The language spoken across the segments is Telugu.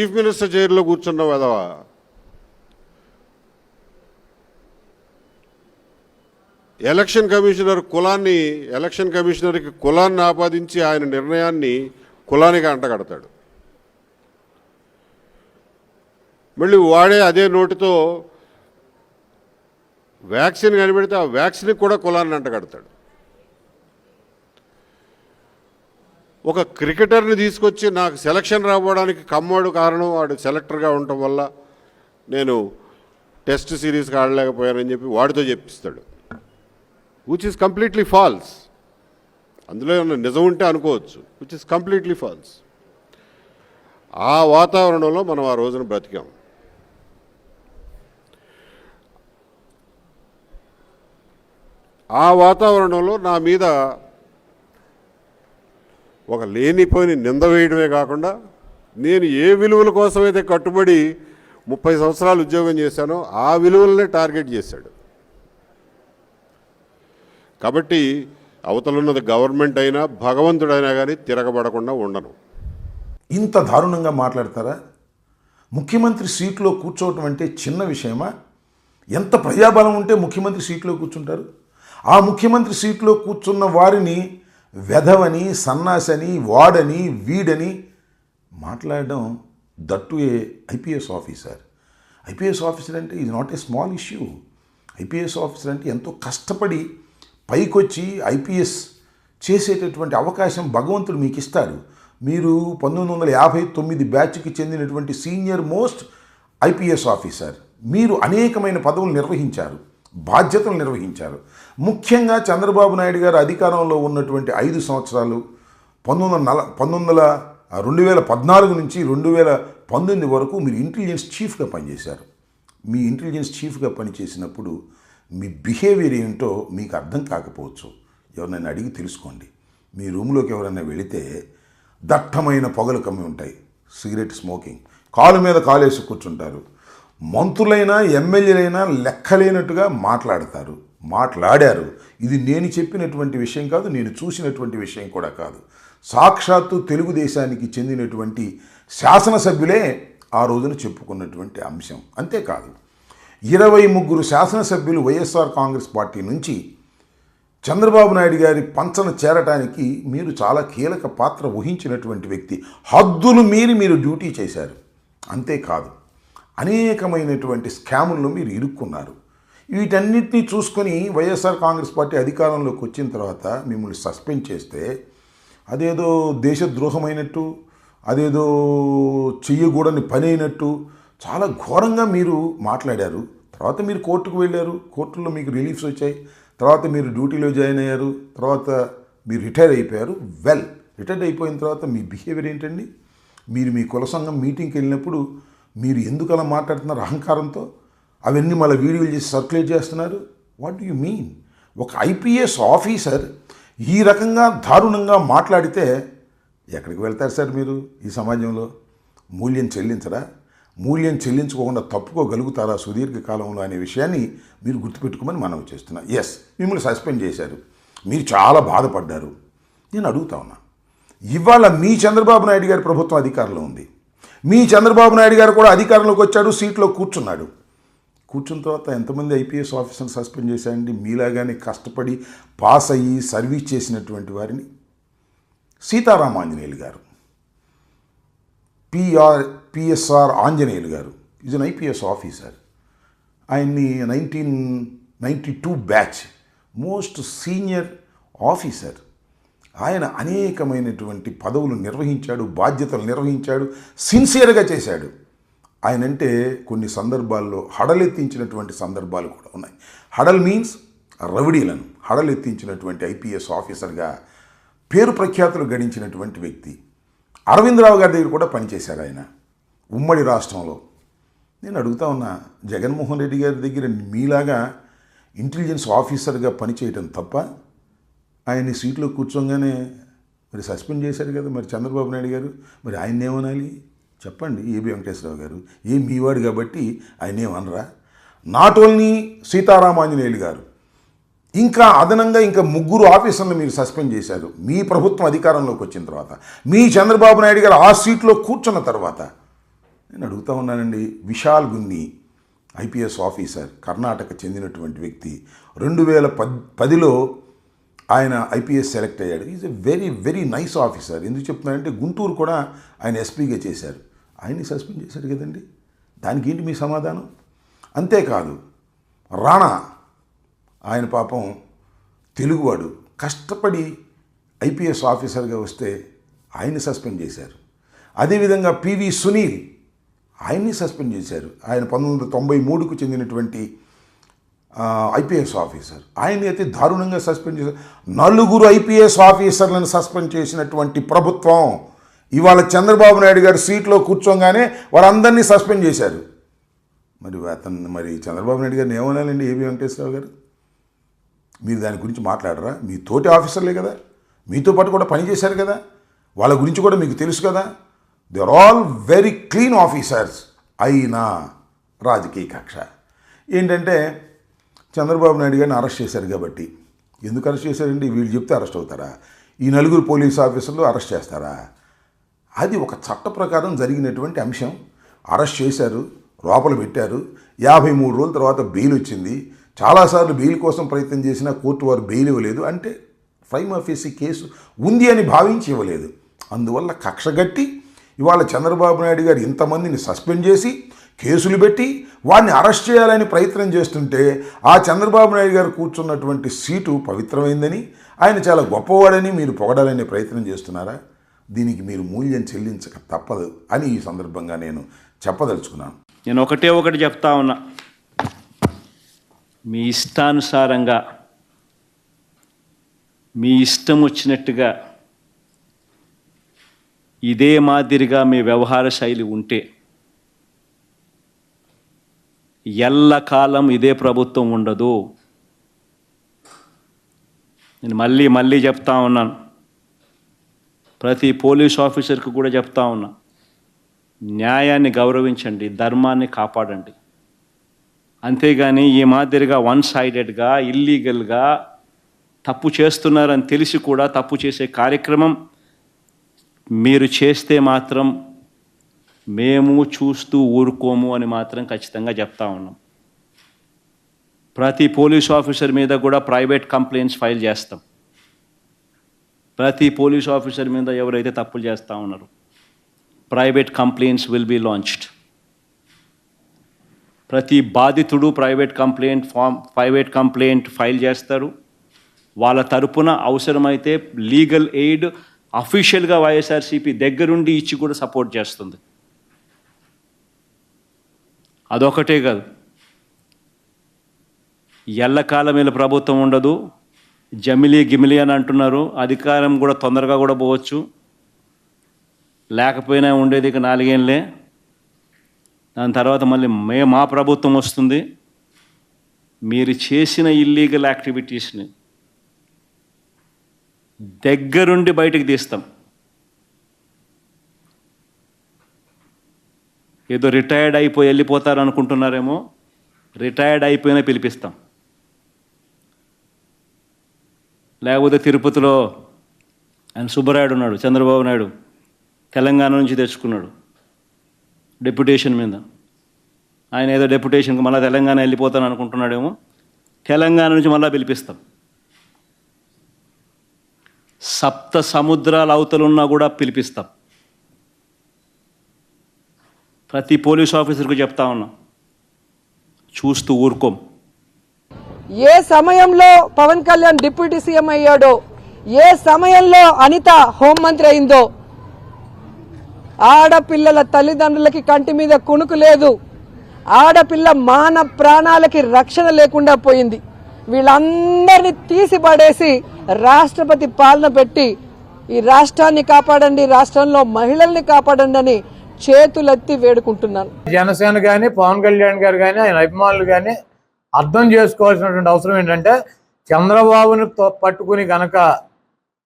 చీఫ్ మినిస్టర్ చైర్లో కూర్చున్న వెదవా ఎలక్షన్ కమిషనర్ కులాన్ని ఎలక్షన్ కమిషనర్కి కులాన్ని ఆపాదించి ఆయన నిర్ణయాన్ని కులానికి అంటగడతాడు. మళ్ళీ వాడే అదే నోటితో వ్యాక్సిన్ కనిపెడితే ఆ వ్యాక్సిన్కి కూడా కులాన్ని అంటగడతాడు. ఒక క్రికెటర్ని తీసుకొచ్చి నాకు సెలక్షన్ రావడానికి కమ్మోడు కారణం వాడు సెలెక్టర్గా ఉండటం వల్ల నేను టెస్ట్ సిరీస్కి ఆడలేకపోయానని చెప్పి వాడితో చెప్పిస్తాడు. విచ్ ఇస్ కంప్లీట్లీ ఫాల్స్ అందులో ఏమన్నా నిజం ఉంటే అనుకోవచ్చు. విచ్ ఇస్ కంప్లీట్లీ ఫాల్స్ ఆ వాతావరణంలో మనం ఆ రోజున బ్రతికాం. ఆ వాతావరణంలో నా మీద ఒక లేనిపోయిన నింద వేయడమే కాకుండా నేను ఏ విలువల కోసమైతే కట్టుబడి ముప్పై సంవత్సరాలు ఉద్యోగం చేశానో ఆ విలువలనే టార్గెట్ చేశాడు. కాబట్టి అవతలున్నది గవర్నమెంట్ అయినా భగవంతుడైనా కానీ తిరగబడకుండా ఉండను. ఇంత దారుణంగా మాట్లాడతారా? ముఖ్యమంత్రి సీట్లో కూర్చోవటం అంటే చిన్న విషయమా? ఎంత ప్రజాబలం ఉంటే ముఖ్యమంత్రి సీట్లో కూర్చుంటారు? ఆ ముఖ్యమంత్రి సీట్లో కూర్చున్న వారిని వెధవని సన్నాసని వాడని వీడని మాట్లాడడం that a IPS officer. IPS officer అంటే ఇది not a small issue IPS officer అంటే ఎంతో కష్టపడి పైకొచ్చి ఐపీఎస్ చేసేటటువంటి అవకాశం భగవంతుడు మీకు ఇస్తాడు మీరు పంతొమ్మిది వందల యాభై తొమ్మిది బ్యాచ్కి చెందినటువంటి సీనియర్ మోస్ట్ ఐపీఎస్ ఆఫీసర్. మీరు అనేకమైన పదవులు నిర్వహించారు. బాధ్యతలు నిర్వహించారు. ముఖ్యంగా చంద్రబాబు నాయుడు గారు అధికారంలో ఉన్నటువంటి ఐదు సంవత్సరాలు పంతొమ్మిది వందల నల పంతొమ్మిది వందల రెండు వేల పద్నాలుగు నుంచి రెండు వేల పంతొమ్మిది వరకు మీరు ఇంటెలిజెన్స్ చీఫ్గా పనిచేశారు. మీ ఇంటెలిజెన్స్ చీఫ్గా పనిచేసినప్పుడు మీ బిహేవియర్ ఏంటో మీకు అర్థం కాకపోవచ్చు. ఎవరినైనా అడిగి తెలుసుకోండి. మీ రూమ్లోకి ఎవరైనా వెళితే దట్టమైన పొగలు కమ్మి ఉంటాయి. Cigarette smoking. కాలు మీద కాలేసి కూర్చుంటారు. మంత్రులైనా ఎమ్మెల్యేలైనా లెక్కలేనట్టుగా మాట్లాడతారు. మాట్లాడారు. ఇది నేను చెప్పినటువంటి విషయం కాదు నేను చూసినటువంటి విషయం కూడా కాదు. సాక్షాత్తు తెలుగుదేశానికి చెందినటువంటి శాసనసభ్యులే ఆ రోజున చెప్పుకున్నటువంటి అంశం. అంతేకాదు ఇరవై ముగ్గురు శాసనసభ్యులు వైఎస్ఆర్ కాంగ్రెస్ పార్టీ నుంచి చంద్రబాబు నాయుడు గారి పంచన చేరటానికి మీరు చాలా కీలక పాత్ర వహించినటువంటి వ్యక్తి. హద్దులు మీరి మీరు డ్యూటీ చేశారు. అంతేకాదు అనేకమైనటువంటి స్కాముల్లో మీరు ఇరుక్కున్నారు. వీటన్నిటినీ చూసుకొని వైఎస్ఆర్ కాంగ్రెస్ పార్టీ అధికారంలోకి వచ్చిన తర్వాత మిమ్మల్ని సస్పెండ్ చేస్తే అదేదో దేశద్రోహమైనట్టు అదేదో చెయ్యకూడని పని అయినట్టు చాలా ఘోరంగా మీరు మాట్లాడారు. తర్వాత మీరు కోర్టుకు వెళ్ళారు. కోర్టులో మీకు రిలీఫ్స్ వచ్చాయి. తర్వాత మీరు డ్యూటీలో జాయిన్ అయ్యారు. తర్వాత మీరు రిటైర్ అయిపోయారు. వెల్ రిటైర్ అయిపోయిన తర్వాత మీ బిహేవియర్ ఏంటండి? మీరు మీ కుల సంఘం మీటింగ్కి వెళ్ళినప్పుడు మీరు ఎందుకు అలా మాట్లాడుతున్నారు అహంకారంతో? అవన్నీ మళ్ళీ వీడియోలు చేసి సర్క్యులేట్ చేస్తున్నారు? వాట్ డూ యూ మీన్ ఒక ఐపీఎస్ ఆఫీసర్ ఈ రకంగా దారుణంగా మాట్లాడితే ఎక్కడికి వెళ్తారు సార్ మీరు ఈ సమాజంలో? మూల్యం చెల్లించరా? మూల్యం చెల్లించుకోకుండా తప్పుకోగలుగుతారా సుదీర్ఘ కాలంలో అనే విషయాన్ని మీరు గుర్తుపెట్టుకోమని మనం చేస్తున్నా. ఎస్ మిమ్మల్ని సస్పెండ్ చేశారు. మీరు చాలా బాధపడ్డారు. నేను అడుగుతా ఉన్నా. ఇవాళ మీ చంద్రబాబు నాయుడు గారి ప్రభుత్వం అధికారంలో ఉంది. మీ చంద్రబాబు నాయుడు గారు కూడా అధికారంలోకి వచ్చాడు సీట్లో కూర్చున్నాడు. కూర్చున్న తర్వాత ఎంతమంది ఐపీఎస్ ఆఫీసర్ని సస్పెండ్ చేశారండి? మీలాగానే కష్టపడి పాస్ అయ్యి సర్వీస్ చేసినటువంటి వారిని సీతారామాంజనేయులు గారు PR PSR Anjaneyulu garu. Is an IPS officer. ఆయన్ని nineteen ninety two batch most senior officer ఆయన అనేకమైనటువంటి పదవులు నిర్వహించాడు బాధ్యతలు నిర్వహించాడు సిన్సియర్గా చేశాడు. ఆయన అంటే కొన్ని సందర్భాల్లో హడలెత్తించినటువంటి సందర్భాలు కూడా ఉన్నాయి. హడల్ మీన్స్ రవిడీలను హడలెత్తించినటువంటి ఐపీఎస్ ఆఫీసర్గా పేరు ప్రఖ్యాతులు గడించినటువంటి వ్యక్తి. అరవిందరావు గారి దగ్గర కూడా పనిచేశారు ఆయన. ఉమ్మడి రాష్ట్రంలో. నేను అడుగుతా ఉన్నా జగన్మోహన్ రెడ్డి గారి దగ్గర మీలాగా ఇంటెలిజెన్స్ ఆఫీసర్గా పనిచేయటం తప్ప ఆయన్ని సీట్లో కూర్చోగానే మరి సస్పెండ్ చేశారు కదా మరి చంద్రబాబు నాయుడు గారు. మరి ఆయన ఏమనాలి? చెప్పండి ఏబి వెంకటేశ్వరరావు గారు. ఏం మీవాడు కాబట్టి ఆయన ఏమనరా? నాట్ ఓన్లీ సీతారామాంజనేయులు గారు. ఇంకా అదనంగా ఇంకా ముగ్గురు ఆఫీసర్లు మీరు సస్పెండ్ చేశారు. మీ ప్రభుత్వం అధికారంలోకి వచ్చిన తర్వాత. మీ చంద్రబాబు నాయుడు గారు ఆ సీట్లో కూర్చున్న తర్వాత. నేను అడుగుతా ఉన్నానండి విశాల్ గున్ని ఐపీఎస్ ఆఫీసర్ కర్ణాటక చెందినటువంటి వ్యక్తి. రెండు వేల పద్ పదిలో ఆయన ఐపీఎస్ సెలెక్ట్ అయ్యాడు. Is a very very nice officer ఎందుకు చెప్తున్నారంటే గుంటూరు కూడా ఆయన ఎస్పీగా చేశారు. ఆయన్ని సస్పెండ్ చేశారు కదండి. దానికి ఏంటి మీ సమాధానం? అంతేకాదు రాణా ఆయన పాపం తెలుగువాడు కష్టపడి ఐపీఎస్ ఆఫీసర్గా వస్తే ఆయన్ని సస్పెండ్ చేశారు. అదేవిధంగా పివి సునీల్ ఆయన్ని సస్పెండ్ చేశారు. ఆయన పంతొమ్మిది వందల తొంభై మూడుకు చెందినటువంటి ఐపీఎస్ ఆఫీసర్. ఆయన్ని అయితే దారుణంగా సస్పెండ్ చేశారు. నలుగురు ఐపీఎస్ ఆఫీసర్లను సస్పెండ్ చేసినటువంటి ప్రభుత్వం ఇవాళ చంద్రబాబు నాయుడు గారు సీట్లో కూర్చోగానే వారందరినీ సస్పెండ్ చేశారు. మరి అతను మరి చంద్రబాబు నాయుడు గారిని ఏమనాలండి ఏబి వెంకటేశ్వరరావు గారు? మీరు దాని గురించి మాట్లాడరా? మీ తోటి ఆఫీసర్లే కదా. మీతో పాటు కూడా పనిచేశారు కదా. వాళ్ళ గురించి కూడా మీకు తెలుసు కదా. They are all very clean officers అయినా రాజకీయ కక్ష. ఏంటంటే చంద్రబాబు నాయుడు గారిని అరెస్ట్ చేశారు కాబట్టి. ఎందుకు అరెస్ట్ చేశారండి? వీళ్ళు చెప్తే అరెస్ట్ అవుతారా? ఈ నలుగురు పోలీస్ ఆఫీసర్లు అరెస్ట్ చేస్తారా? అది ఒక చట్ట ప్రకారం జరిగినటువంటి అంశం. అరెస్ట్ చేశారు లోపల పెట్టారు. యాభై మూడు రోజుల తర్వాత బెయిల్ వచ్చింది. చాలాసార్లు బెయిల్ కోసం ప్రయత్నం చేసినా కోర్టు వారు బెయిల్ ఇవ్వలేదు. అంటే ప్రైమ్ ఆఫీసీ కేసు ఉంది అని భావించి ఇవ్వలేదు. అందువల్ల కక్షగట్టి ఇవాళ చంద్రబాబు నాయుడు గారు ఇంతమందిని సస్పెండ్ చేసి కేసులు పెట్టి వాడిని అరెస్ట్ చేయాలని ప్రయత్నం చేస్తుంటే ఆ చంద్రబాబు నాయుడు గారు కూర్చున్నటువంటి సీటు పవిత్రమైందని ఆయన చాలా గొప్పవాడని మీరు పొగడాలనే ప్రయత్నం చేస్తున్నారా? దీనికి మీరు మూల్యం చెల్లించక తప్పదు అని ఈ సందర్భంగా నేను చెప్పదలుచుకున్నాను. నేను ఒకటే ఒకటి చెప్తా ఉన్నా. మీ ఇష్టానుసారంగా మీ ఇష్టం వచ్చినట్టుగా ఇదే మాదిరిగా మీ వ్యవహార శైలి ఉంటే ఎల్లకాలం ఇదే ప్రభుత్వం ఉండదు. నేను మళ్ళీ మళ్ళీ చెప్తా ఉన్నాను ప్రతి పోలీస్ ఆఫీసర్కి కూడా చెప్తా ఉన్నా. న్యాయాన్ని గౌరవించండి ధర్మాన్ని కాపాడండి. అంతేగాని ఈ మాదిరిగా వన్ సైడెడ్గా ఇల్లీగల్గా తప్పు చేస్తున్నారని తెలిసి కూడా తప్పు చేసే కార్యక్రమం మీరు చేస్తే మాత్రం మేము చూస్తూ ఊరుకోము అని మాత్రం ఖచ్చితంగా చెప్తా ఉన్నాం. ప్రతి పోలీస్ ఆఫీసర్ మీద కూడా ప్రైవేట్ కంప్లైంట్స్ ఫైల్ చేస్తాం. ప్రతి పోలీస్ ఆఫీసర్ మీద ఎవరైతే తప్పులు చేస్తూ ఉన్నారో private complaints will be launched. ప్రతి బాధితుడు private complaint form private complaint file చేస్తారు. వాళ్ళ తరపున అవసరమైతే లీగల్ ఎయిడ్ అఫీషియల్గా వైఎస్ఆర్సీపీ దగ్గరుండి ఇచ్చి కూడా సపోర్ట్ చేస్తుంది. అదొకటే కాదు. ఎల్లకాలం వీళ్ళ ప్రభుత్వం ఉండదు. జమిలీ గిమిలి అని అంటున్నారు. అధికారం కూడా తొందరగా కూడా పోవచ్చు. లేకపోయినా ఉండేది ఇక నాలుగేళ్ళే దాని తర్వాత మళ్ళీ మే మా ప్రభుత్వం వస్తుంది. మీరు చేసిన ఇల్లీగల్ యాక్టివిటీస్ని దగ్గరుండి బయటికి తీస్తాం. ఏదో రిటైర్డ్ అయిపోయి వెళ్ళిపోతారు అనుకుంటున్నారేమో రిటైర్డ్ అయిపోయినా పిలిపిస్తాం. లేకపోతే తిరుపతిలో ఆయన సుబ్బరాయుడు ఉన్నాడు చంద్రబాబు నాయుడు తెలంగాణ నుంచి తెచ్చుకున్నాడు డెప్యుటేషన్ మీద. ఆయన ఏదో డెప్యుటేషన్కి మళ్ళీ తెలంగాణ వెళ్ళిపోతాను అనుకుంటున్నాడేమో తెలంగాణ నుంచి మళ్ళీ పిలిపిస్తాం. సప్త సముద్రాల అవతలున్నా కూడా పిలిపిస్తాం. ప్రతి పోలీస్ ఆఫీసర్కు చెప్తా ఉన్నా. చూస్తూ ఊరుకోం. ఏ సమయంలో పవన్ కళ్యాణ్ డిప్యూటీ సీఎం అయ్యాడో ఏ సమయంలో అనిత హోంమంత్రి అయిందో ఆడపిల్లల తల్లిదండ్రులకి కంటి మీద కుణుకు లేదు ఆడపిల్ల మాన ప్రాణాలకి రక్షణ లేకుండా పోయింది. వీళ్ళందరినీ తీసిపడేసి రాష్ట్రపతి పాలన పెట్టి ఈ రాష్ట్రాన్ని కాపాడండి రాష్ట్రంలో మహిళల్ని కాపాడండి అని చేతులెత్తి వేడుకుంటున్నాను. జనసేన కానీ పవన్ కళ్యాణ్ గారు కానీ ఆయన అభిమానులు కానీ అర్థం చేసుకోవాల్సినటువంటి అవసరం ఏంటంటే చంద్రబాబుని తో- పట్టుకుని గనక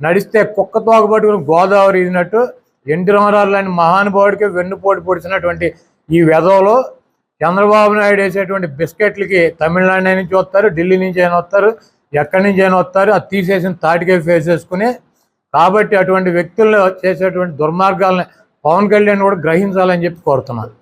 నడిస్తే కుక్కతోక పట్టుకుని గోదావరి ఇదినట్టు ఎన్టీ రామారావు లాంటి మహానుభావుడికి వెన్నుపోటు పొడిచినటువంటి ఈ వెధవలో చంద్రబాబు నాయుడు వేసేటువంటి బిస్కెట్లకి తమిళనాడు నుంచి వస్తారు ఢిల్లీ నుంచి అయినా వస్తారు ఎక్కడి నుంచి అయినా వస్తారు అది తీసేసిన తాటికే ఫేస్ చేసుకుని కాబట్టి అటువంటి వ్యక్తుల్లో చేసేటువంటి దుర్మార్గాలని పవన్ కళ్యాణ్ కూడా గ్రహించాలని చెప్పి కోరుతున్నాను.